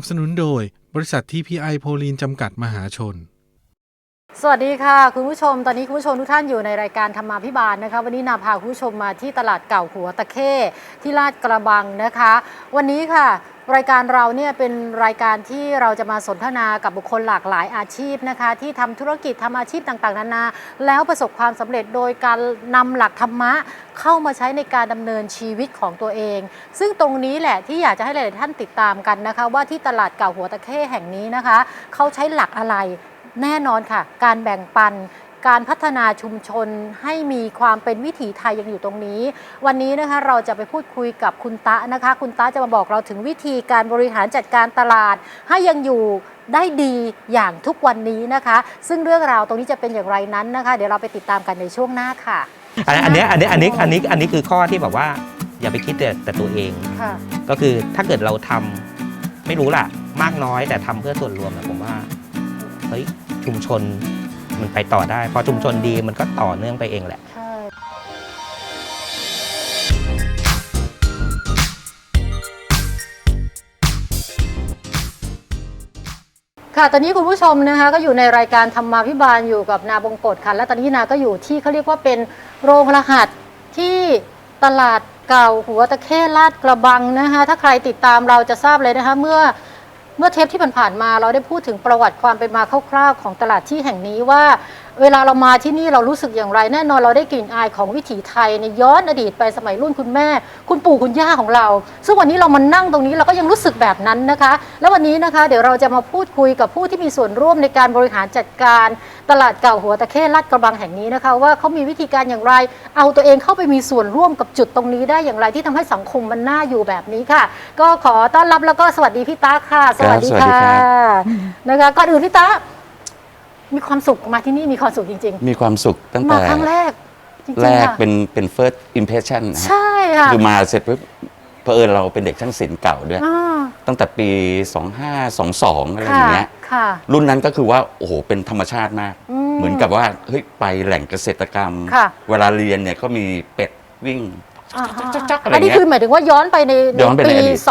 สนับสนุนโดยบริษัท TPI โพลีนจำกัดมหาชน สวัสดีค่ะ คุณผู้ชม ตอนนี้คุณผู้ชมทุกท่านอยู่ในรายการธรรมาพิบาลนะคะ วันนี้นาพาคุณผู้ชมมาที่ตลาดเก่าหัวตะเข้ที่ลาดกระบังนะคะ วันนี้ค่ะ รายการเราเนี่ยเป็นรายการที่เราจะมาสนทนากับบุคคลหลากหลายอาชีพนะคะ ที่ทำธุรกิจทำอาชีพต่างๆนานาแล้วประสบความสำเร็จโดยการนำหลักธรรมะเข้ามาใช้ในการดำเนินชีวิตของตัวเอง ซึ่งตรงนี้แหละที่อยากจะให้หลายๆท่านติดตามกันนะคะ ว่าที่ตลาดเก่าหัวตะเข้แห่งนี้นะคะเขาใช้หลักอะไร แน่นอนค่ะ การแบ่งปันการพัฒนาชุมชนให้มีความเป็นวิถีไทยยังอยู่ตรงนี้ วันนี้นะคะเราจะไปพูดคุยกับคุณตะนะคะ คุณตะจะมาบอกเราถึงวิธีการบริหารจัดการตลาด ให้ยังอยู่ได้ดีอย่างทุกวันนี้นะคะ ซึ่งเรื่องราวตรงนี้จะเป็นอย่างไรนั้นนะคะ เดี๋ยวเราไปติดตามกันในช่วงหน้าค่ะ อันอันเนี้ยอันเนี้ยอันนี้อันนี้อันนี้คือข้อที่แบบว่า อย่าไปคิดแต่แต่ตัวเอง ค่ะ ก็คือถ้าเกิดเราทำไม่รู้ล่ะ มากน้อยแต่ทำเพื่อส่วนรวมนะผมว่า เฮ้ยชุมชนมันไปต่อได้ พอชุมชนดีมันก็ต่อเนื่องไปเองแหละค่ะ ตอนนี้คุณผู้ชมนะคะก็อยู่ในรายการธรรมาพิบาลอยู่กับนาบงกฎค่ะ และตอนนี้นาก็อยู่ที่เขาเรียกว่าเป็นโรงรหัสที่ตลาดเก่าหัวตะเข้ลาดกระบังนะคะถ้าใครติดตามเราจะทราบเลยนะคะเมื่อ เมื่อเทปที่ผ่านๆมาเราได้พูดถึงประวัติความเป็นมาคร่าวๆของตลาดที่แห่งนี้ว่า เวลาเรามาที่นี่เรารู้สึกอย่างไร แน่นอนเราได้กลิ่นอายของวิถีไทยในยย้อนอดีตไปสมัยรุ่นคุณแม่ คุณปู่คุณย่าของเรา ซึ่งวันนี้เรามานั่งตรงนี้เราก็ยังรู้สึกแบบนั้นนะคะ แล้ววันนี้นะคะเดี๋ยวเราจะมาพูดคุยกับผู้ที่มีส่วนร่วมในการบริหารจัดการ ตลาดเก่าหัวตะเข้ลาดกระบังแห่งนี้นะคะ ว่าเขามีวิธีการอย่างไร เอาตัวเองเข้าไปมีส่วนร่วมกับจุดตรงนี้ได้อย่างไรที่ทำให้สังคมมันน่าอยู่แบบนี้ค่ะ ก็ขอต้อนรับแล้วก็สวัสดีพี่ตาค่ะ สวัสดีครับสวัสดีค่ะครับนะคะก่อนอื่นพี่ตา มีความสุขมาที่นี่มีความสุขจริงๆมีความสุขตั้งมาแต่ครั้งแรกจริงๆแรกค่ะเป็นเป็น first impression นะฮะใช่ค่ะคือมาเสร็จปุ๊บเผอิญเราเป็นเด็กช่างศิลป์เก่าด้วย อ่าตั้งแต่ปี 2522 อะไรอย่างเงี้ย ค่ะ รุ่นนั้นก็คือว่า โอ้โห เป็นธรรมชาติมาก อืมเหมือนกับว่า เฮ้ย ไปแหล่งเกษตรกรรม ค่ะ เวลาเรียนเนี่ยก็มีเป็ดวิ่ง อ่าจักๆๆอะไรอันนี้เงี้คือยหมายถึงว่าย้อนไปในย้อนไปในปีอดีต22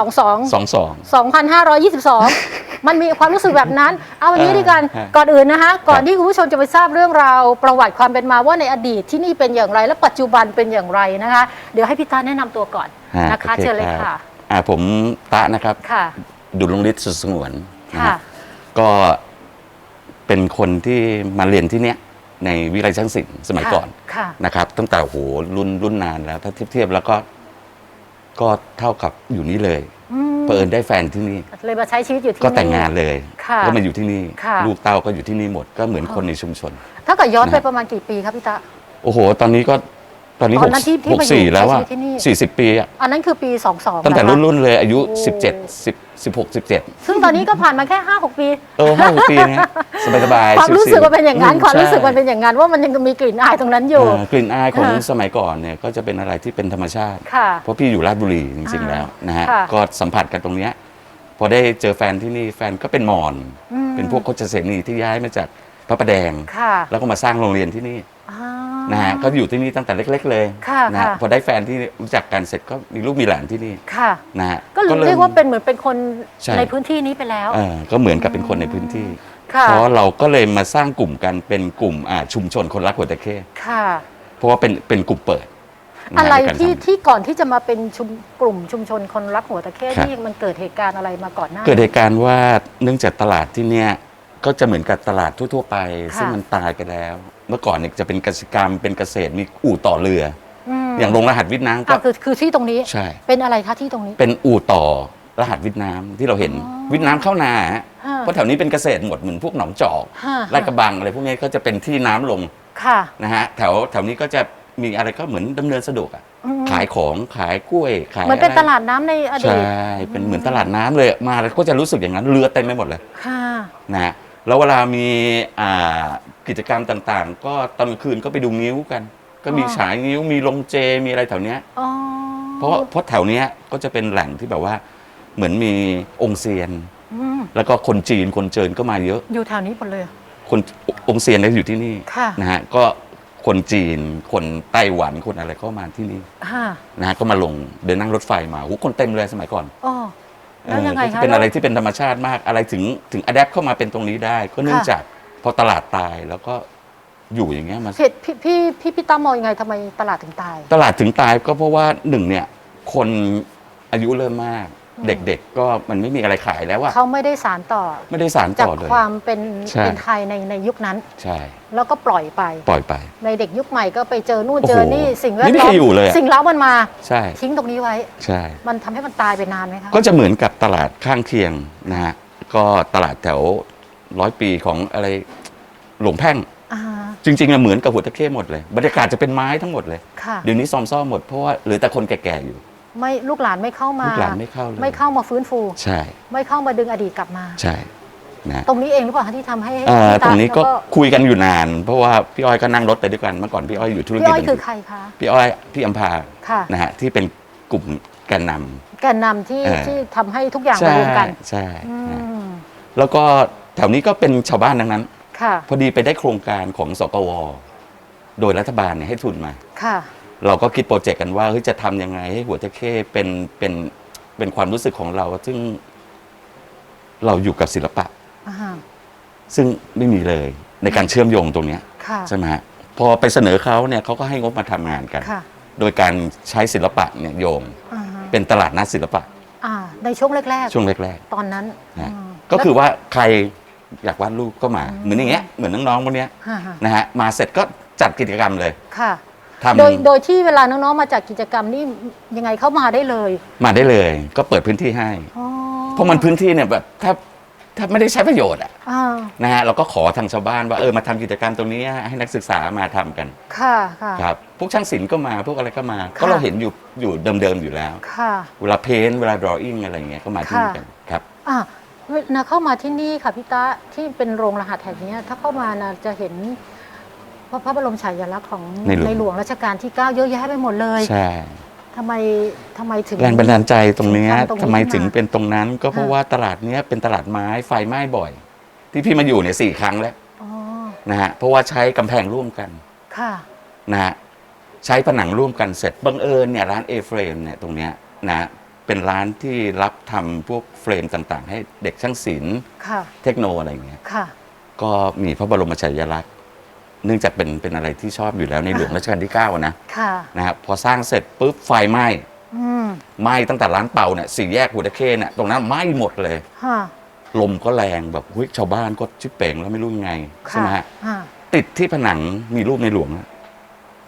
22 2522 มันมีความรู้สึกแบบนั้น เอาวันนี้เออดีกันฮะก่อนอื่นนะคะก่อนครับที่คุณผู้ชมจะไปทราบเรื่องราวประวัติความเป็นมาว่าในอดีตที่นี่เป็นอย่างไร และปัจจุบันเป็นอย่างไรนะคะ เดี๋ยวให้พี่ตาแนะนำตัวก่อนฮะนะคะโอเชิญเลยรับค่ะอ่าผมตะนะครับค่ะ ดุลงฤทธิ์สุดสงวนนะค่ะ ฮะก็เป็นคนที่มาเรียนที่เนี้ย ในวิทยาลัยช่างศิลป์สมัยก่อนค่ะ นะครับ ตั้งแต่โหรุ่นรุ่นนานแล้ว ถ้าเทียบเทียบแล้วก็ ก็เท่ากับอยู่นี่เลยอืมเผอิญได้แฟนที่นี่ เลยมาใช้ชีวิตอยู่ที่ก็แต่งนี่งานเลย ค่ะก็มาอยู่ที่นี่ ค่ะ ลูกเต้าก็อยู่ที่นี่หมด ก็เหมือนคนในชุมชน ถ้าเกิดย้อนไปนะประมาณกี่ปีครับพี่ตาโอ้โห ตอนนี้ก็ ตอนนี้ตหอกนนั้นที่ที่หกมาอยู่สี่แล้วใช้ว่าชีวิตที่นี่ สี่สิบปีอะอันนั้นคือปี 22 ตั้งแต่นะคะรุ่นรุ่นๆเลยอายุโอ้ สิบเจ็ดสิบ สิบหกสิบเจ็ดซึ่งตอนนี้ก็ผ่านมาแค่ 5 6 ปี เออห้าหกปีนะสบายสบายๆความรู้สึกชิวๆมันเป็นอย่างนั้นอืความรู้สึกใช่มันเป็นอย่างนั้นว่ามันยังมีกลิ่นอายตรงนั้นอยู่ เอ่อกลิ่นอายของอ่า สมัยก่อนเนี่ยก็จะเป็นอะไรที่เป็นธรรมชาติ ค่ะ เพราะพี่อยู่ราชบุรีจริง ๆ แล้วนะฮะ ค่ะ ก็สัมผัสกันตรงเนี้ยพอได้เจอแฟนที่นี่แฟนก็เป็นมอญอืมเป็นพวกโคชเสนีที่ย้ายมาจากพระประแดง ค่ะแล้วก็มาสร้างโรงเรียนที่นี่ อ่า นะฮะก็อยู่ที่นี่ตั้งแต่เล็ก ๆ เลยค่ะนะฮะค่ะ พอได้แฟนที่รู้จักกันเสร็จก็มีลูกมีหลานที่นี่ค่ะ นะฮะก็ริ่มเรียกว่าเป็นเหมือนเป็นคนใช่ในพื้นที่นี้ไปแล้ว เออก็เหมือนกับเป็นคนในพื้นที่ ค่ะ เพราะเราก็เลยมาสร้างกลุ่มกันเป็นกลุ่มอ่าชุมชนคนรักหัวตะเข้ค่ะ เพราะว่าเป็นเป็นกลุ่มเปิดนฮอะไรในการที่ทำ ที่ก่อนที่จะมาเป็นชุมกลุ่มชุมชนคนรักหัวตะเข้ครับที่มันเกิดเหตุการณ์อะไรมาก่อนหน้า เกิดเหตุการณ์ว่าเนื่องจากตลาดที่เนี่ยก็จะเหมือนกับตลาดทั่ว ๆ ไป ค่ะ ซึ่งมันตายไปแล้ว เมื่อก่อนเนี่ยจะเป็นกสิกรรมเป็นเกษตรมีอู่ต่อเรือ มอย่างโรงรหัสวิทย์น้ำก็อะคือคือที่ตรงนี้ ใช่ เป็นอะไรคะที่ตรงนี้ เป็นอู่ต่อรหัสวิทย์น้ำที่เราเห็นอ๋อวิทย์น้ำเข้านาฮะฮะ เพราะแถวนี้เป็นเกษตรหมดเหมือนพวกหนองจอกฮะลาดกระบังอะไรพวกนี้ก็จะเป็นที่น้ำลงค่ะ นะฮะแถวแถวนี้ก็จะมีอะไรก็เหมือนดำเนินสะดวกอะอืม ขายของขายกล้วยขายเหมือนเป็นอะไรตลาดน้ำในอดีใช่ตเป็นเหมือนตลาดน้ำเลย มาแล้วก็จะรู้สึกอย่างนั้น เรือเต็มไปหมดเลยค่ะ นะฮะ แล้วเวลามีอ่ากิจกรรมต่างๆ ก็ตอนกลางคืนก็ไปดูงิ้วกัน ก็มีอ๋อ ฉายงิ้วมีลงเจมีอะไรแถวเนี้ย อ๋อเพราะเพราะแถวเนี้ยก็จะเป็นแหล่งที่แบบว่า เหมือนมีองค์เซียน อืมแล้วก็คนจีนคนเจินก็มาเยอะ อยู่แถวนี้หมดเลย คนองค์เซียนเนี่ยอยู่ที่นี่ค่ะ นะฮะก็คนจีน คนไต้หวันคนอะไรก็มาที่นี่ค่ะนะฮะก็มาลงเดินนั่งรถไฟมาโอ้โหคนเต็มเลยสมัยก่อน อ๋อ แล้วยังไงเออคะเป็นอะไรแล้วที่เป็นธรรมชาติมากอะไรถึงถึงอัดแอปเข้ามาเป็นตรงนี้ได้ ก็เนื่องค่ะจากพอตลาดตายแล้วก็อยู่อย่างเงี้ยมาเหตุพี่พี่พี่พี่ตั้มมองยังไงทำไมตลาดถึงตาย ตลาดถึงตายก็เพราะว่าหนึ่งเนี่ย คนอายุเริ่มมากอืม เด็กๆ ก็มันไม่มีอะไรขายแล้วอะเขาไม่ได้สารต่อไม่ได้สารจากต่อเลย ความเป็นใช่ เป็นไทยในในยุคนั้น ใช่ แล้วก็ปล่อยไป ปล่อยไป ในเด็กยุคใหม่ก็ไปเจอนู่นโอ้โหเจอนี่สิ่งแวดไม่มีล้อใครมอยู่เลยอะ สิ่งเล้ามันมา ใช่ทิ้งตรงนี้ไว้ ใช่ มันทำให้มันตายไปนานไหมคะ ก็จะเหมือนกับตลาดข้างเคียงนะฮะก็ตลาดแถวร้อยปีของอะไรหลวงแพ่ง อ่าจริงๆอะเหมือนกับหัวตะเข้หมดเลย บรรยากาศจะเป็นไม้ทั้งหมดเลย ค่ะ เดี๋ยวนี้ซอมซ่อมหมดเพราะว่าเหลือแต่คนแก่ๆอยู่ ไม่ลูกหลานไม่เข้ามา ลูกหลานไม่เข้าเลยไม่เข้ามาฟื้นฟู ใช่ไม่เข้ามาดึงอดีตกลับมา ใช่นะตรงนี้เองหรือเปล่าคะที่ทำให้เอ่อพี่ตรงนี้ก็แล้วคุยกันอยู่นาน เพราะว่าพี่อ้อยก็นั่งรถไปด้วยกันเมื่อก่อนพี่อ้อยอยู่ธุรพี่กิจอ้อยคือใครคะ พี่อ้อยพี่อัมพาค่ะ นะฮะที่เป็นกลุ่มแกนนำ แกนนำที่เออที่ทำให้ทุกอย่างใช่มารวมกันใช่อืนะมแล้วก็แถวนี้ก็เป็นชาวบ้านทั้งนั้น ค่ะพอดีไปได้โครงการของสกว โดยรัฐบาลเนี่ยให้ทุนมา ค่ะ เราก็คิดโปรเจกต์กันว่าเฮ้ยจะทำยังไงให้หัวตะเข้เป็นเป็นเป็นความรู้สึกของเรา ซึ่งเราอยู่กับศิลปะ อ่าซึ่งไม่มีเลยในการเชื่อมโยงตรงเนี้ยค่ะใช่ไหมฮะพอไปเสนอเขาเนี่ยเขาก็ให้งบมาทำงานกัน ค่ะโดยการใช้ศิลปะเนี่ยโยง อ่าเป็นตลาดนัดศิลปะอ่าในช่วงแรกช่วงแรกๆตอนนั้นๆนะ อืมก็คือว่าใครอยากวาดรูปก็มาอืมเหมือนอย่างเงี้ยเหมือนน้องๆพวกเนี้ยฮ่าฮ่านะฮะมาเสร็จก็จัดกิจกรรมเลย ค่ะ ทำ โดยโดยที่เวลาน้องๆมาจากกิจกรรมนี่ยังไงเข้ามาได้เลยมาได้เลย ก็เปิดพื้นที่ให้ อ๋อเพราะมันพื้นที่เนี่ยแบบแทบแทบไม่ได้ใช้ประโยชน์อะอ่านะฮะเราก็ขอทางชาวบ้านว่าเออมาทำกิจกรรมตรงนี้ให้นักศึกษามาทำกันค่ะค่ะ ครับพวกช่างศิลป์ก็มาพวกอะไรก็มาค่ะก็เราเห็นอยู่อยู่เดิมๆอยู่แล้ว ค่ะ เวลาเพ้นท์เวลา drawing อะไรเงี้ยก็มาที่นี่ค่ะกันครับ อะนะเข้ามาที่นี่ค่ะพี่ตาที่เป็นโรงรหัสแห่งเนี้ยถ้าเข้ามานะจะเห็น พระพระบรมฉายาลักษณ์ของในหลวงหลวงรัชกาลที่ 9 เยอะแยะไปหมดเลยใช่ ทำไมทำไมถึง แรงบันดาลใจตรงเนี้ยทำตรงนี้ทำไมขึ้นมาถึงเป็นตรงนั้น ก็เพราะค่ะ ว่าตลาดเนี้ยเป็นตลาดไม้ไฟไหม้บ่อย ที่พี่มาอยู่เนี่ยสี่ครั้งแล้วอ๋อนะฮะเพราะว่าใช้กำแพงร่วมกันค่ะ นะฮะใช้ผนังร่วมกันเสร็จบังเอิญเนี่ยร้านเอเฟรมเนี่ยตรงเนี้ยนะเป็นร้านที่รับทำพวกเฟรมต่างๆ ให้เด็กช่างศิลป์ค่ะ เทคโนอะไรอย่างเงี้ย ค่ะ ก็มีพระบรมฉายาลักษณ์ เนื่องจากเป็นเป็นอะไรที่ชอบอยู่แล้วในหลวงรัชกาลที่9อะนะค่ะนะครับพอสร้างเสร็จปุ๊บไฟไหม้อืมไหม้ตั้งแต่ร้านเป่าเนี่ยสี่แยกหัวตะเข้เนี่ยตรงนั้นไหม้หมดเลย ค่ะลมก็แรงแบบหุ้ยชาวบ้านก็ชิบเป่งแล้วไม่รู้ยังไงใช่ไหมค่ะฮะอ่าติดที่ผนังมีรูปในหลวงอะ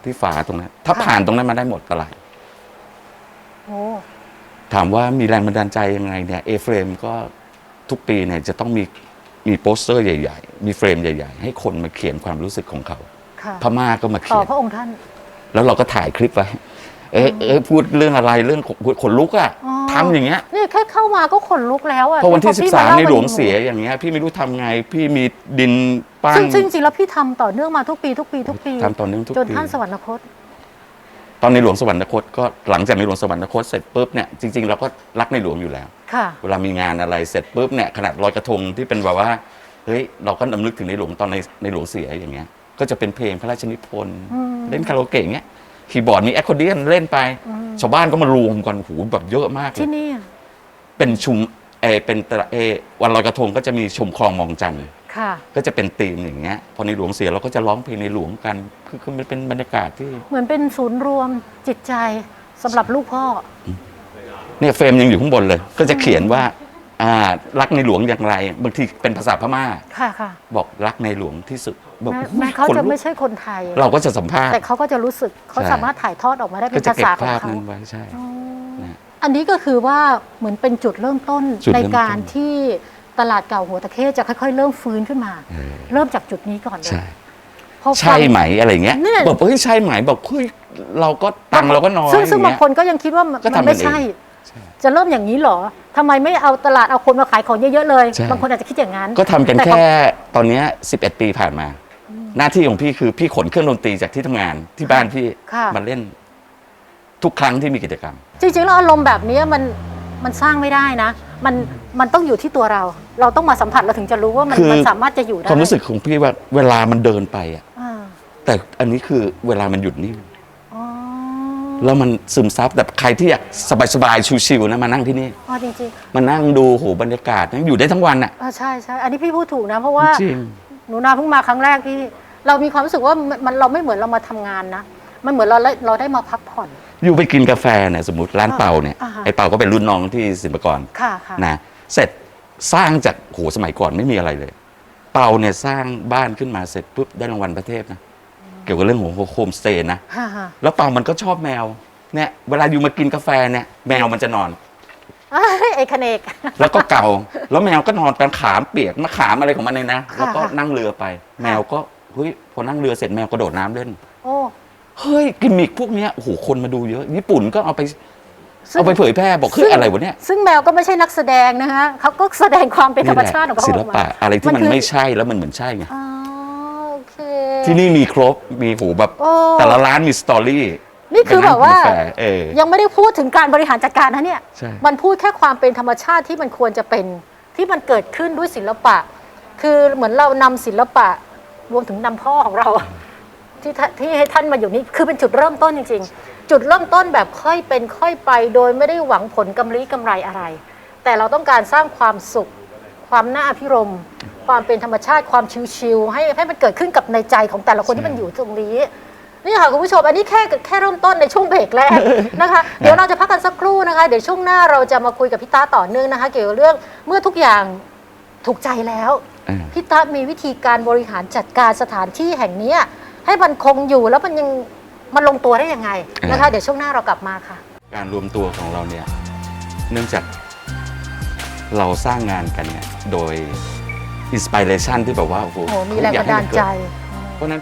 ที่ฝาตรงนั้น ถ้าค่ะ ผ่านตรงนั้นมาได้หมดตลาด โอ้ถามว่ามีแรงบันดาลใจยังไงเนี่ยเอเฟรมก็ทุกปีเนี่ยจะต้องมี มีโปสเตอร์ใหญ่ ๆ มีเฟรมใหญ่ ๆ ให้คนมาเขียนความรู้สึกของเขา ค่ะพม่าก็มาต่เขีอยน พระองค์ท่าน แล้วเราก็ถ่ายคลิปไว้ เอ๊ะเอ๊ะพูดเรื่องอะไรเรื่องขนลุกอะอ๋อ ทำอย่างเงี้ย นี่แค่เข้ามาก็ขนลุกแล้วอะพอวันที่พี่13มในหลวงาเสียอย่างเงี้ย พี่ไม่รู้ทำไง พี่มีดินปั้นซึ่งซึ่งจริงๆแล้วพี่ทำต่อเนื่องมาทุกปีทุกปีทุกปี ทำต่อเนื่องทุกจนปีท่านสวรรคต ตอนในหลวงสวรรคตก็หลังจากในหลวงสวรรคตเสร็จปุ๊บเนี่ยจริงๆเราก็รักในหลวงอยู่แล้ว ค่ะ เวลามีงานอะไรเสร็จปุ๊บเนี่ยขนาดลอยกระทงที่เป็นแบบว่าเฮ้ยเราก็นำลึกถึงในหลวงตอนในในหลวงเสียอย่างเงี้ยก็จะเป็นเพลงพระราชนิพนธ์อืม เล่นคาราโอเกะอย่างเงี้ยคีย์บอร์ดมีแอคคอร์เดียนเล่นไปอืมชาวบ้านก็มารวมกันหูแบบเยอะมากเลที่ยนี่อะเป็นชุมเออเป็นตระเออวันลอยกระทงก็จะมีชมคลองมองจันทร์ ค่ะก็จะเป็นธีมอย่างเงี้ยพอในหลวงเสียเราก็จะร้องเพลงในหลวงกัน คือคือมันเป็นบรรยากาศที่ เหมือนเป็นศูนย์รวมจิตใจสำหรับลูกพ่อ เนี่ยเฟรมยังอยู่ข้างบนเลย ก็จะเขียนว่าอ่ารักในหลวงอย่างไร บางทีเป็นภาษาพม่า ค่ะค่ะบอกรักในหลวงที่สุดบอกแม้อุ๊ยแม้เขาขนจะลุกไม่ใช่คนไทย เราก็จะสัมภาษณ์ แต่เขาก็จะรู้สึกเขาใช่ สามารถถ่ายทอดออกมาได้ก็เป็นจะภาเก็บษาของภาพเขานั้นไว้ใช่ อ๋อนะอันนี้ก็คือว่าเหมือนเป็นจุดเริ่มต้นจุดในเริ่มต้น การที่ ตลาดเก่าหัวตะเข้จะค่อยๆ เริ่มฟื้นขึ้นมาเออเริ่มจากจุดนี้ก่อนเลยใช่ พอฟัง ใช่ไหมอะไรเงี้ยเนี่ยบอกเฮ้ยใช่ไหมบอกเฮ้ยเราก็ตังค์เราก็น้อยซึ่งซึ่งอย่บางเย คนก็ยังคิดว่ามันก็ทำมันไม่กันเองใช่ ใช่จะเริ่มอย่างนี้เหรอทำไมไม่เอาตลาดเอาคนมาขายของเยอะๆเลย ใช่ บางคนอาจจะคิดอย่างนั้นก็ทำกันแต่แค่ ตอนเนี้ย11 ปีผ่านมา หน้าที่ของพี่คือพี่ขนเครื่องดนตรีจากที่ทำงานที่บ้านพี่ค่ะ มาเล่น ทุกครั้งที่มีกิจกรรม จริงๆแล้วอารมณ์แบบนี้มันมันสร้างไม่ได้นะ มัน มันต้องอยู่ที่ตัวเรา เราต้องมาสัมผัสเราถึงจะรู้ว่ามันคือ มันสามารถจะอยู่ได้ความรู้สึกของพี่ว่าเวลามันเดินไปอะอ่าแต่อันนี้คือเวลามันหยุดนิ่งอ๋อแล้วมันซึมซับแบบใครที่อยากสบายๆชิวๆนะมานั่งที่นี่อ๋อจริงมานั่งดูโหบรรยากาศนะอยู่ได้ทั้งวันอะๆอ่าใช่ใช่อันนี้พี่พูดถูกนะ เพราะว่า จริง หนูนาเพิ่งมาครั้งแรกพี่ เรามีความรู้สึกว่ามันมันเราไม่เหมือนเรามาทำงานนะ มันเหมือนเราได้เราได้มาพักผ่อน อยู่ไปกินกาแฟเนี่ยสมมติร้านเป่าเนี่ยอ่าฮะ ไอ้เป่าก็เป็นรุ่นน้องที่ศิลปากรค่ะค่ะ นะ เสร็จสร้างจากโหสมัยก่อนไม่มีอะไรเลย เป่าเนี่ยสร้างบ้านขึ้นมาเสร็จปุ๊บได้รางวัลประเทศนะเกี่ยวกับเรื่องของโฮมสเตย์นะฮ่าฮ่าแล้วเป่ามันก็ชอบแมวเนี่ยเวลาอยู่มากินกาแฟเนี่ยแมวมันจะนอน เอ้ยไอ้คเนก แล้วก็เกาแล้วแมวก็นอนกันขามเปียกมะขามอะไรของมันเลยนะค่ะ แล้วก็นั่งเรือไป แมวก็เฮ้ยพอนั่งเรือเสร็จแมวกระโดดน้ำเล่น โอ้ เฮ้ยกิมมิกพวกเนี้ยโอ้โหคนมาดูเยอะ ญี่ปุ่นก็เอาไป ซึ่ง เอาไปเผยแพร่บอกเฮ้ยอะไรวะเนี่ยซึ่งแมวก็ไม่ใช่นักแสดงนะฮะเขาก็แสดงความเป็นธรรมชาติของเขาศิอลอกมาปะอะไรที่มันมันคือ ไม่ใช่แล้วมันเหมือนใช่ไงอ๋อโอเค ที่นี่มีครบมีโหแบบโอ้ แต่ละร้านมีสตอรี่นี่คือแบบว่าไปนั่งกินกแฟเออ ยังไม่ได้พูดถึงการบริหารจัดการนะเนี่ย ใช่ มันพูดแค่ความเป็นธรรมชาติที่มันควรจะเป็นที่มันเกิดขึ้นด้วยศิลปะ คือเหมือนเรานำศิลปะรวมถึงนำพ่อของเราอะที่ท่านที่ให้ท่านมาอยู่นี่คือเป็นจุดเริ่มต้นจริงๆ จุดเริ่มต้นแบบค่อยเป็นค่อยไปโดยไม่ได้หวังผลกำไรกำไรอะไร แต่เราต้องการสร้างความสุข ความน่าอภิรมย์ความเป็นธรรมชาติความชิวๆให้ให้มันเกิดขึ้นกับในใจของแต่ละคนที่มันอยู่ตรงนี้ นี่ค่ะคุณผู้ชมอันนี้แค่แค่เริ่มต้นในช่วงเบรกแรกนะคะ เดี๋ยวเราจะพักกันสักครู่นะคะ เดี๋ยวช่วงหน้าเราจะมาคุยกับพี่ตาต่อเนื่องนะคะ เกี่ยวกับเรื่องเมื่อทุกอย่างถูกใจแล้วอ่าพี่ตามีวิธีการบริหารจัดการสถานที่แห่งเนี้ยให้มันคงอยู่แล้วมันยัง มันลงตัวได้ยังไงนะคะ เดี๋ยวช่วงหน้าเรากลับมาค่ะ การรวมตัวของเราเนี่ยเนื่องจากเราสร้างงานกันเนี่ยโดยอินสปิเรชันที่แบบว่าโอ้โหโอ้โหมีแรงบันดาลใจ เพราะฉะนั้น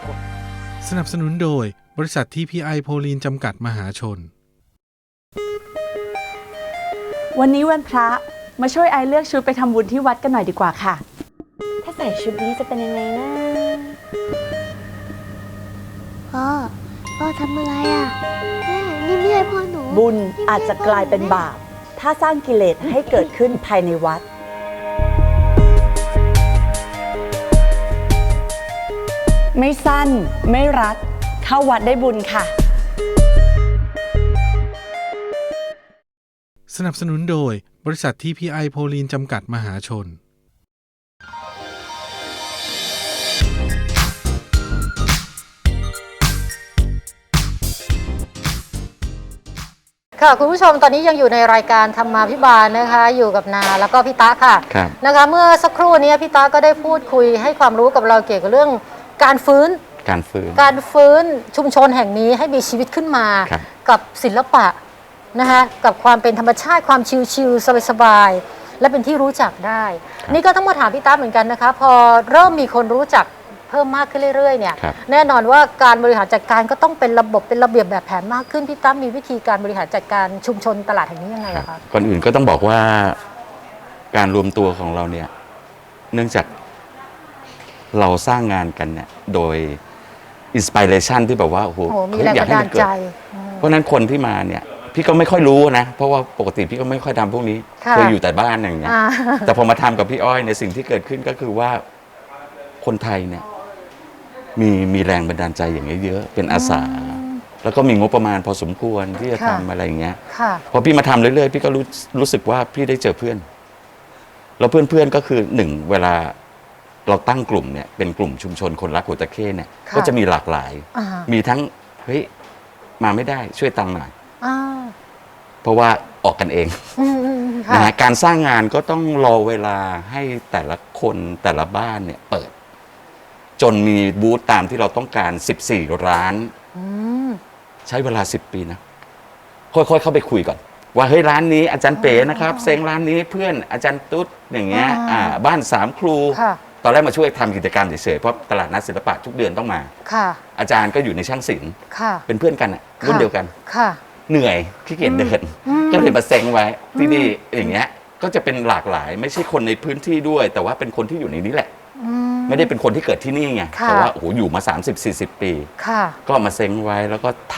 สนับสนุนโดยบริษัทที่พีไอโพลีนจำกัดมหาชน วันนี้วันพระมาช่วยไอเลือกชุดไปทำบุญที่วัดกันหน่อยดีกว่าค่ะ ถ้าใส่ชุดนี้จะเป็นยังไงนะพ่อ พ่อทำอะไรอะแม่นี่ไม่ใช่พ่อหนูบุญอาจจะกลายเป็นบาป ถ้าสร้างกิเลสให้เกิดขึ้นภายในวัด ไม่สั้นไม่รัด เข้าวัดได้บุญค่ะ สนับสนุนโดยบริษัทที่พีไอโพลีนจำกัดมหาชน ค่ะคุณผู้ชมตอนนี้ยังอยู่ในรายการธรรมาพิบาลนะคะ อยู่กับนาแล้วก็พี่ตาค่ะครับ นะคะ เมื่อสักครู่นี้พี่ตาก็ได้พูดคุยให้ความรู้กับเราเกี่ยวกับเรื่องการฟื้น การฟื้น การฟื้นชุมชนแห่งนี้ให้มีชีวิตขึ้นมา ครับ กับศิลปะนะคะกับความเป็นธรรมชาติความชิลๆสบายๆและเป็นที่รู้จักได้ นี่ก็ต้องมาถามพี่ตาเหมือนกันนะคะ พอเริ่มมีคนรู้จัก เพิ่มมากขึ้นเรื่อยๆเนี่ยครับ แน่นอนว่าการบริหารจัดการก็ต้องเป็นระบบเป็นระเบียบแบบแผนมากขึ้นพี่ตั้มมีวิธีการบริหารจัดการชุมชนตลาดแห่งนี้ยังไงครับอะคะก่อนอื่นก็ต้องบอกว่าการรวมตัวของเราเนี่ย เนื่องจากเราสร้างงานกันเนี่ย โดยอินสปิเรชันที่แบบว่าโอ้โหโอ้โหมีเฮ้ยแรงอยบันดาลให้มัเกิใจเพราะฉะนั้นคนที่มาเนี่ย พี่ก็ไม่ค่อยรู้นะ เพราะว่าปกติพี่ก็ไม่ค่อยทำพวกนี้ค่ะ เคยอยู่แต่บ้านอย่างเงี้ย อ่า แต่พอมาทำกับพี่อ้อยในยสิ่งที่เกิดขึ้นก็คือว่าคนไทยเนี่ย มีมีแรงบันดาลใจอย่างเงี้ยเยอะเป็นอาสา แล้วก็มีงบประมาณพอสมควรที่จะค่ะ ทำอะไรอย่างเงี้ย ค่ะ พอพี่มาทำเรื่อยๆ พี่ก็รู้รู้สึกว่าพี่ได้เจอเพื่อน แล้วเพื่อนๆก็คือหนึ่งเวลาเราตั้งกลุ่มเนี่ยเป็นกลุ่มชุมชนคนรักหัวตะเข้เนี่ยค่ะ ก็จะมีหลากหลาย อ่ามีทั้งเฮ้ยมาไม่ได้ช่วยตังค์หน่อย อ่าเพราะว่าออกกันเองอืมอืมอืมนะค่ะฮะการสร้างงานก็ต้องรอเวลาให้แต่ละคนแต่ละบ้านเนี่ยเปิด จนมีบูธตามที่เราต้องการ 14 ร้าน อืมใช้เวลา 10 ปีนะ ค่อยๆ เข้าไปคุยก่อน ว่าเฮ้ยร้านนี้อาจารย์เป๋นะครับเซงร้านนี้เพื่อนอาจารย์ตุ๊ดอย่างเงี้ยอ่าอ่าบ้านสามครู ค่ะ ตอนแรกมาช่วยทำกิจกรรมเฉยๆเพราะตลาดนัดศิลปะทุกเดือนต้องมา ค่ะ อาจารย์ก็อยู่ในช่างศิลป์ค่ะ เป็นเพื่อนกันอะรุ่นเดียวกัน ค่ะ เหนื่อยขี้เกียจเดิน อืม ก็เลยมาเซ็งไว้ที่นี่อย่างเงี้ยก็จะเป็นหลากหลาย ไม่ใช่คนในพื้นที่ด้วย แต่ว่าเป็นคนที่อยู่ในนี้แหละอืม ไม่ได้เป็นคนที่เกิดที่นี่ไงค่ะ แต่ว่าโอ้โหอยู่มา 30-40 ปี ค่ะ ก็มาเซ็งไว้แล้วก็ท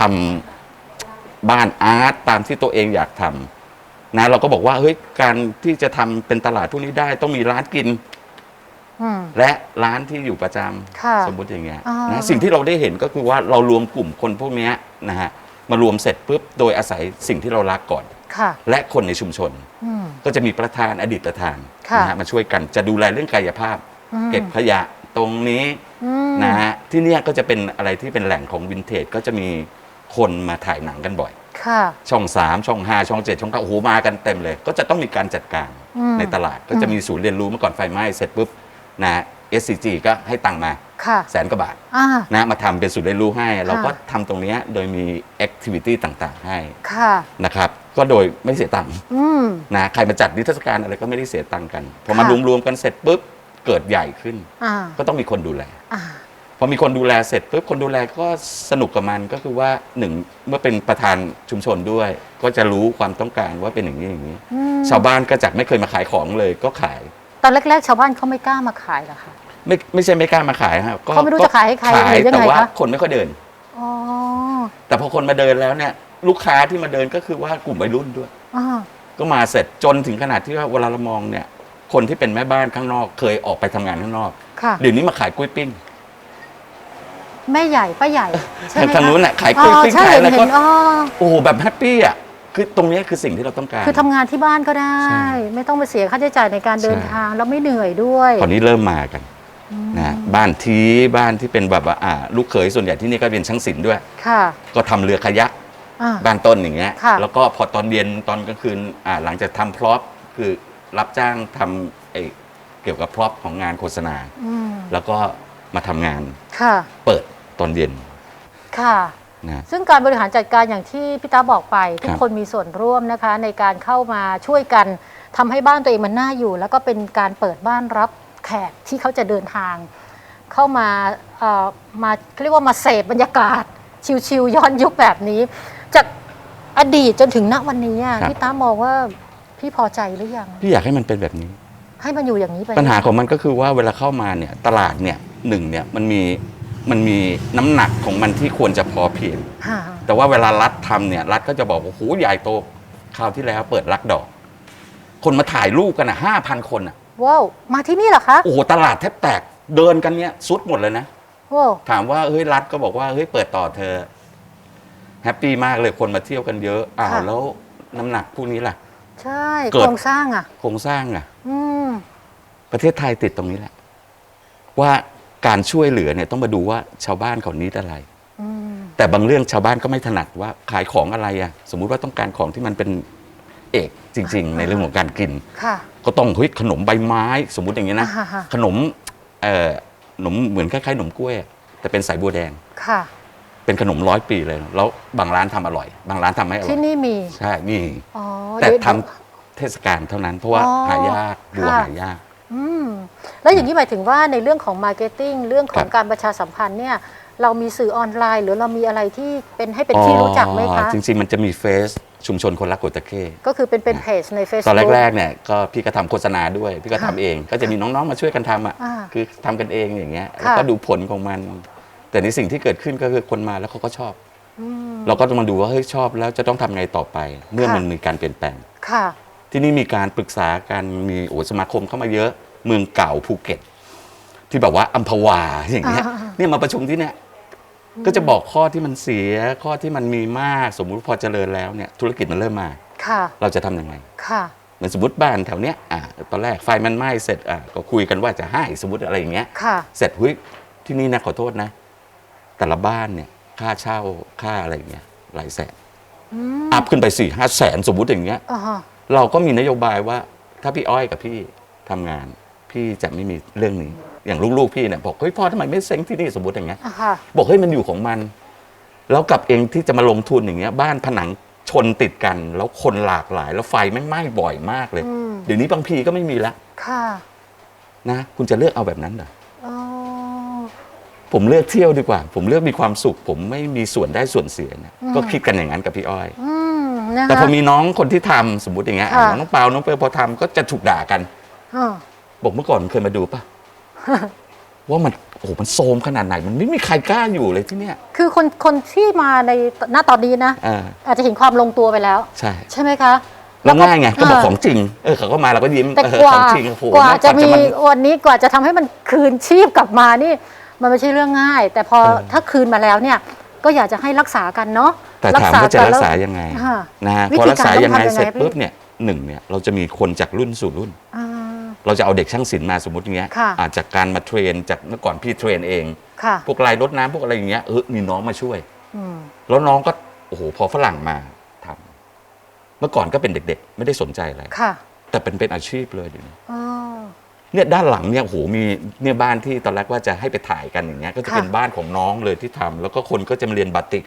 ำบ้านอาร์ตตามที่ตัวเองอยากทำนะเราก็บอกว่าเฮ้ยการที่จะทำเป็นตลาดพวกนี้ได้ต้องมีร้านกิน อืม และร้านที่อยู่ประจค่ะำสมมติอย่างเงี้ยอ่านนะสิ่งที่เราได้เห็นก็คือว่าเรารวมกลุ่มคนพวกเนี้ยนะฮะมารวมเสร็จปุ๊บโดยอาศัยสิ่งที่เรารักก่อน ค่ะ และคนในชุมชน อืม ก็จะมีประธานอดีตประธานค่ะ นะฮะมาช่วยกันจะดูแลเรื่องกายภาพอืม เก็บขยะตรงนี้อืมนะฮะที่เนี่ยก็จะเป็นอะไรที่เป็นแหล่งของวินเทจก็จะมีคนมาถ่ายหนังกันบ่อยค่ะช่อง 3 ช่อง 5 ช่อง 7 ช่อง9โอ้โหมากันเต็มเลย ก็จะต้องมีการจัดการอืมในตลาดก็จะมีศูนย์เรียนรู้เมื่อก่อนไฟไหม้เสร็จปุ๊บนะ SCG ก็ให้ตังค์มาค่ะแสนกว่าบาทอ่านะมาทำเป็นศูนย์เรียนรู้ให้ เราก็ค่ะทำตรงเนี้ยโดยมีแอคทิวิตี้ต่างๆให้ค่ะนะครับก็โดยไม่เสียตังค์อืมนะใครมาจัดนิทรรศการอะไรก็ไม่ได้เสียตังค์กันพอมาค่ะรวมๆกันเสร็จปุ๊บ เกิดใหญ่ขึ้น อ่าก็ต้องมีคนดูแล อ่าพอมีคนดูแลเสร็จปุ๊บคนดูแลก็สนุกกับมันก็คือว่าหนึ่งเมื่อเป็นประธานชุมชนด้วย ก็จะรู้ความต้องการว่าเป็นอย่างนี้อย่างนี้ อืมชาวบ้านก็จากไม่เคยมาขายของเลยก็ขาย ตอนแรกๆ ชาวบ้านเขาไม่กล้ามาขายเหรอคะ ไม่ไม่ใช่ไม่กล้ามาขายครับก็เขาไม่รู้จะขายให้ใครขายหรือยังไงแต่ว่าคะ คนไม่ค่อยเดิน อ๋อแต่พอคนมาเดินแล้วเนี่ยลูกค้าที่มาเดินก็คือว่ากลุ่มวัยรุ่นด้วย อ่าก็มาเสร็จจนถึงขนาดที่ว่าเวลาเรามองเนี่ย คนที่เป็นแม่บ้านข้างนอก เคยออกไปทำงานข้างนอก ค่ะ เดี๋ยวนี้มาขายกล้วยปิ้ง แม่ใหญ่ป้าใหญ่ใช่ไหมทางนู้นน่ะขายกอ๋ล้วยอปิ้งใช่ขายเห็นอะไรเห็ก็นอ๋อโอ้โหแบบแฮปปี้อะคือตรงเนี้ยคือสิ่งที่เราต้องการ คือทำงานที่บ้านก็ได้ ใช่ไม่ต้องไปเสียค่าใช้จ่ายในการเดินใช่ ทางแล้วไม่เหนื่อยด้วยตอนนี้เริ่มมากันนะบ้านทีบ้านที่เป็นแบบว่าอ่าลูกเขยส่วนใหญ่ที่นี่ก็เป็นช่างศิลป์ด้วย ค่ะก็ทำเรือขยัก อ่าบ้านต้นอย่างเงี้ยค่ะ แล้วก็พอตอนเย็นตอนกลางคืนอ่าหลังจากทำพร็อพคือ รับจ้างทำไอ้เกี่ยวกับพร็อพของงานโฆษณา อืมแล้วก็มาทำงานค่ะ เปิดตอนเย็นค่ะ นะ ซึ่งการบริหารจัดการอย่างที่พี่ตาบอกไป ทุคกรับคนมีส่วนร่วมนะคะ ในการเข้ามาช่วยกันทำให้บ้านตัวเองมันน่าอยู่ แล้วก็เป็นการเปิดบ้านรับแขกที่เขาจะเดินทาง เข้ามาเอ่อมาเรียกว่ามาเสพบรรยากาศ ชิวๆย้อนยุคแบบนี้ จากอดีตจนถึงณวันนี้อะพี่ตามองว่า พี่พอใจหรือยัง พี่อยากให้มันเป็นแบบนี้ ให้มันอยู่อย่างนี้ไปปัญหาของมันก็คือว่าเวลาเข้ามาเนี่ยตลาดเนี่ยหนึ่งเนี่ยมันมีมันมีน้ำหนักของมันที่ควรจะพอเพียง ค่ะแต่ว่าเวลารัฐทำเนี่ยรัฐก็จะบอกว่าโอ้โหใหญ่โตคราวที่แล้วเปิดรักดอก คนมาถ่ายรูปกันอะห้าพันคนอะว้าวมาที่นี่เหรอคะโอ้โหตลาดแทบแตกเดินกันเนี่ยสุดหมดเลยนะ ว้าวถามว่าเฮ้ยรัฐก็บอกว่าเฮ้ยเปิดต่อเธอแฮปปี้มากเลยคนมาเที่ยวกันเยอะอ้าวแล้วน้ำหนักพวกนี้ล่ะ ใช่เกิโคดรงสร้างอะโครงสร้างอะอืมประเทศไทยติดตรงนี้แหละ ว่าการช่วยเหลือเนี่ยต้องมาดูว่าชาวบ้านเขานิดอะไรอืมแต่บางเรื่องชาวบ้านก็ไม่ถนัดว่าขายของอะไรอะสมมุติว่าต้องการของที่มันเป็นเอกจริง ๆ ในเรื่องของการกินค่ะก็ต้องเฮ้ยขนมใบไม้ สมมุติอย่างนี้ยนะอ่าฮะขนมเอ่อขนมเหมือนคล้ายๆขนมกล้วยอะแต่เป็นสายบัวแดงค่ะ เป็นขนมร้อยปีเลย แล้วบางร้านทำอร่อย บางร้านทำไม่อร่อที่ยนี่มี ใช่มี อ๋อแต่เดี๋ยว ทำเทศกาลเท่านั้น เพราะว่าอ๋อหายากบัวค่ะ หายาก อืมแล้วอย่างนี้หมายถึงว่าในเรื่องของมาร์เก็ตติ้งเรื่องของครับ การประชาสัมพันธ์เนี่ย เรามีสื่อออนไลน์ หรือเรามีอะไรที่เป็นให้เป็นที่รู้จักไหมอ๋คะอจริงๆมันจะมีเฟซชุมชนคนรักกวตะเข้ก็คือเป็นเป็นเพจใน Facebook ตอนแรกๆเนี่ยก็พี่ก็ทำโฆษณาด้วย พี่ก็ทำค่ะเอง ก็จะมีน้องๆมาช่วยกันทำอะ อ่าคือทำกันเองอย่างเงี้ยค่ะแล้วก็ดูผลของมัน แต่ในสิ่งที่เกิดขึ้นก็คือคนมาแล้วเขาก็ชอบ อืม เราก็ต้องมาดูว่าเฮ้ยชอบแล้วจะต้องทำไงต่อไป เมื่อค่ะ มันมีการเปลี่ยนแปลง ค่ะ ที่นี่มีการปรึกษากันมีโอ้สมาคมเข้ามาเยอะ เมืองเก่าภูเก็ต ที่แบบว่าอัมพวาอย่างเงี้ยอ่า เนี่ยมาประชุมที่เนี่ยก็จะบอกข้อที่มันเสียข้อที่มันมีมากสมมุติพอเจริญแล้วเนี่ยธุรกิจมันเริ่มมา ค่ะ เราจะทำยังไง ค่ะ เหมือนสมมติบ้านแถวเนี้ยอ่าตอนแรกไฟมันไหม้เสร็จอ่าก็คุยกันว่าจะให้สมมติอะไรอย่างเงี้ย ค่ะ เสร็จเฮ้ยที่นี่นะขอโทษนะ แต่ละบ้านเนี่ยค่าเช่าค่าอะไรอย่างเงี้ยหลายแสนอืมอัพขึ้นไปสี่ห้าแสนสมมติอย่างเงี้ย อ่าฮะเราก็มีนโยบายว่าถ้าพี่อ้อยกับพี่ทำงาน พี่จะไม่มีเรื่องนี้อย่างลูกๆพี่เนี่ยบอกเฮ้ยพ่อทำไมไม่เซ้งที่นี่สมมติอย่างเงี้ยอ่าค่ะบอกเฮ้ยมันอยู่ของมัน แล้วกับเองที่จะมาลงทุนอย่างเงี้ยบ้านผนังชนติดกัน แล้วคนหลากหลาย แล้วไฟแม่งไหม้บ่อยมากเลย อืมเดี๋ยวนี้บางพีก็ไม่มีแล้วค่ะนะคุณจะเลือกเอาแบบนั้นเหรออ๋อ ผมเลือกเที่ยวดีกว่า ผมเลือกมีความสุข ผมไม่มีส่วนได้ส่วนเสียเนี่ยก็คิดกันอย่างนั้นกับพี่อ้อย อืมนะคะแต่พอมีน้องคนที่ทำสมมติอย่างเงี้ยค่ะน้องเปาน้องเปลพอทำก็จะถูกด่ากันอ่าบอกเมื่อก่อนเคยมาดูปะ ว่ามันโอ้โหมันโซมขนาดไหน มันไม่มีใครกล้าอยู่เลยที่เนี้ยคือคนคนที่มาในณตอนนี้นะ อ่าอาจจะเห็นความลงตัวไปแล้ว ใช่ใช่ไหมคะแล้วง่ายไงก็บอกาของจริงเออเขาก็มาเราก็ยิ้มแต่เออกว่าของจริงโอ้โหกว่าจะมีนวันนี้กว่าจะทำให้มันคืนชีพกลับมานี่ มันไม่ใช่เรื่องง่าย แต่พอเออถ้าคืนมาแล้วเนี่ยก็อยากจะให้รักษากันเนาะแต่ถามว่าจะรักษายังไงค่ะนะฮะวิพอธีรักษายังไงการต้องทำยังไงเสร็จพี่ปุ๊บเนี่ยหนึ่งเนี่ยเราจะมีคนจากรุ่นสู่รุ่นอ่าเราจะเอาเด็กช่างศิลป์มาสมมติอย่างเงี้ยค่ะอาจจากการมาเทรนจากเมื่อก่อนพี่เทรนเองค่ะพวกลายรดน้ำพวกอะไรอย่างเงี้ยเออมีน้องมาช่วยอืมแล้วน้องก็โอ้โหพอฝรั่งมาทำเมื่อก่อนก็เป็นเด็ก ๆ ไม่ได้สนใจอะไรค่ะแต่เป็นเป็นอาชีพเลยเดี๋ยวนี้อ๋อ เนี่ยด้านหลังเนี่ยโอ้โหมีเนี่ยบ้านที่ตอนแรกว่าจะให้ไปถ่ายกันอย่างเงี้ยก็จะค่ะ เป็นบ้านของน้องเลยที่ทำแล้วก็คนก็จะมาเรียนบาติก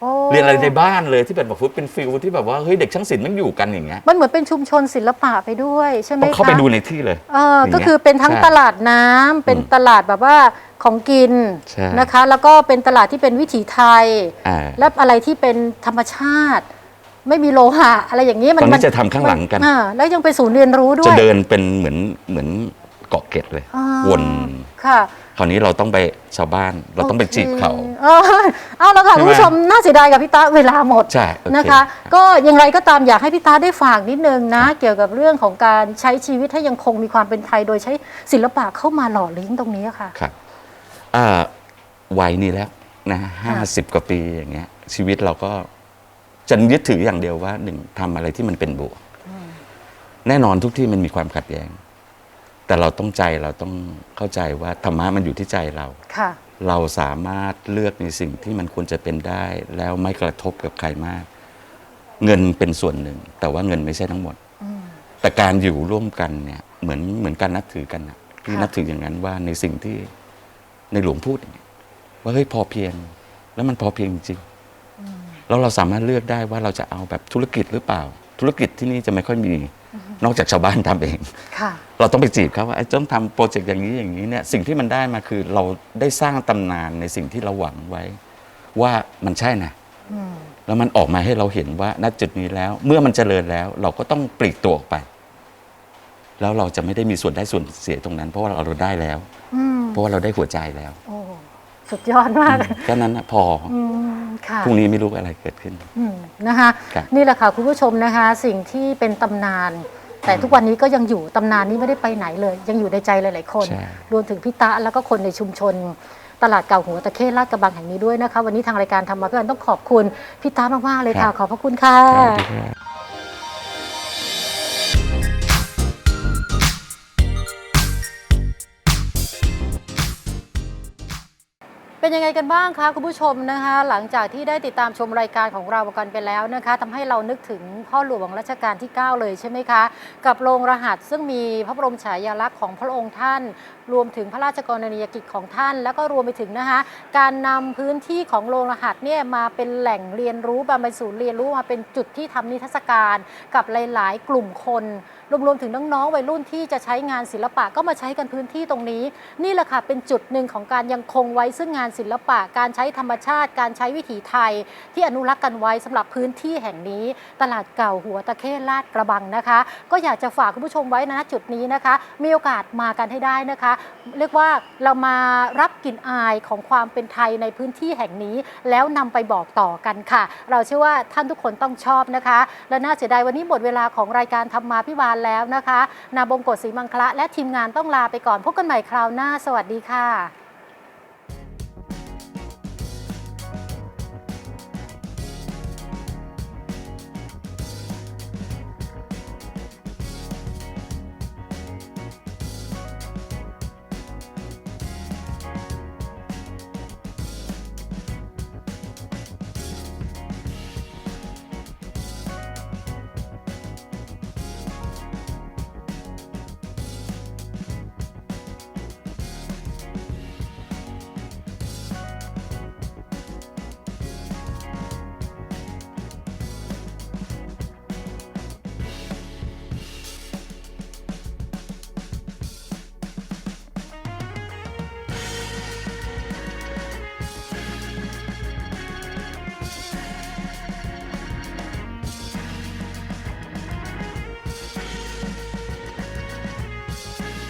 โอ้เรียนอะไรในบ้านเลยที่เป็นแบบฟุตเป็นฟิลที่แบบว่าเฮ้ยเด็กช่างศิลป์มันอยู่กันอย่างเงี้ยมันเหมือนเป็นชุมชนศิลปะไปด้วยใช่ไหมต้องคะเข้าไปดูในที่เลย เอออย่างเงี้ยก็คือเป็นทั้งใช่ตลาดน้ำเป็นอืมตลาดแบบว่าของกินใช่ นะคะ แล้วก็เป็นตลาดที่เป็นวิถีไทย อ่า และอะไรที่เป็นธรรมชาติ ไม่มีโลหะอะไรอย่างนี้มัตอนนี้มัจะทำข้างหลังกัน อ่าแล้วยังเป็นศูนย์เรียนรู้ด้จะวย เดินเป็นเหมือนเหมือน เกาะเกร็ดเลยอ่าวนค่ะคราวนี้เราต้องไปชาวบ้านเราต้องไปจีบเขา โอคเออเอาแล้วค่ะใช่ไหม คุณผู้ชมน่าเสียดายกับพี่ตาเวลาหมด ใช่โอเนะคะก็อย่างไรก็ตามอยากให้พี่ตาได้ฝากนิดนึงนะ เกี่ยวกับเรื่องของการใช้ชีวิตให้ยังคงมีความเป็นไทย โดยใช้ศิลปะเข้ามาหล่อเลี้ยงตรงนี้ค่ะ ครับอ่าวัยนี้แล้วนะห้าสิบกว่าปีอย่างเงี้ย ชีวิตเราก็จะยึดถืออย่างเดียวว่าหนึ่งทำอะไรที่มันเป็นบวก แน่นอนทุกที่มันมีความขัดแย้ง แต่เราต้องใจเราต้องเข้าใจว่าธรรมะมันอยู่ที่ใจเรา ค่ะ เราสามารถเลือกในสิ่งที่มันควรจะเป็นได้ แล้วไม่กระทบกับใครมาก เงินเป็นส่วนหนึ่ง แต่ว่าเงินไม่ใช่ทั้งหมดแต่การอยู่ร่วมกันเนี่ยเหมือนเหมือนการนับถือกันนะพี่ค่ะ นับถืออย่างนั้นว่าในสิ่งที่ในหลวงพูดอย่างเงี้ยว่าเฮ้ยพอเพียง แล้วมันพอเพียงจริงๆแล้วเราสามารถเลือกได้ว่าเราจะเอาแบบธุรกิจหรือเปล่า ธุรกิจที่นี่จะไม่ค่อยมี นอกจากชาวบ้านทำเองค่ะเราต้องไปจีบเขาว่าไอ้ต้องทำโปรเจกต์อย่างนี้อย่างนี้เนี่ยสิ่งที่มันได้มาคือเราได้สร้างตำนานในสิ่งที่เราหวังไว้ ว่ามันใช่นะอืมแล้วมันออกมาให้เราเห็นว่าณจุดนี้แล้ว เมื่อมันเจริญแล้ว เราก็ต้องปลีกตัวออกไป แล้วเราจะไม่ได้มีส่วนได้ส่วนเสียตรงนั้น เพราะว่าเราได้แล้วอืมเพราะว่าเราได้หัวใจแล้วโอ้สุดยอดมากแค่นั้นนะพออืมค่ะ พรุ่งนี้ไม่รู้อะไรเกิดขึ้น อืมนะคะ ครับนี่แหละค่ะคุณผู้ชมนะคะ สิ่งที่เป็นตำนาน แต่ทุกวันนี้ก็ยังอยู่ตำนานนี้ไม่ได้ไปไหนเลย ยังอยู่ในใจหลาย ๆ คน ใช่ รวมถึงพี่ตะแล้วก็คนในชุมชน ตลาดเก่าหัวตะเข้ลาดกระบังแห่งนี้ด้วยนะคะ วันนี้ทางรายการทำมาเพื่อนต้องขอบคุณพี่ตามาก ๆ เลยค่ะ ขอบพระคุณค่ะ สวัสดีครับ เป็นยังไงกันบ้างคะคุณผู้ชมนะคะ หลังจากที่ได้ติดตามชมรายการของเรากันไปแล้วนะคะทำให้เรานึกถึงพ่อหลวงรัชกาลที่ 9 เลยใช่ไหมคะ กับโรงรหัสซึ่งมีพระบรมฉายาลักษณ์ของพระองค์ท่าน รวมถึงพระราชกรณียกิจของท่าน แล้วก็รวมไปถึงนะคะ การนำพื้นที่ของโรงรหัสเนี่ยมาเป็นแหล่งเรียนรู้มาเป็นศูนย์เรียนรู้มาเป็นจุดที่ทำนิทรรศการกับหลาย ๆ กลุ่มคนรวมๆถึงน้องๆวัยรุ่นที่จะใช้งานศิลปะก็มาใช้กันพื้นที่ตรงนี้ นี่แหละค่ะเป็นจุดหนึ่งของการยังคงไว้ซึ่งงานศิลปะ การใช้ธรรมชาติ การใช้วิถีไทย ที่อนุรักษ์กันไว้สำหรับพื้นที่แห่งนี้ ตลาดเก่าหัวตะเข้ลาดกระบังนะคะ ก็อยากจะฝากคุณผู้ชมไว้นะจุดนี้นะคะ มีโอกาสมากันให้ได้นะคะเรียกว่าเรามารับกลิ่นอายของความเป็นไทยในพื้นที่แห่งนี้ แล้วนำไปบอกต่อกันค่ะ เราเชื่อว่าท่านทุกคนต้องชอบนะคะ และน่าเสียดายวันนี้หมดเวลาของรายการธรรมาพิบาลแล้วนะคะ นาบงกฎศรีมังคละและทีมงานต้องลาไปก่อนพบกันใหม่คราวหน้า สวัสดีค่ะ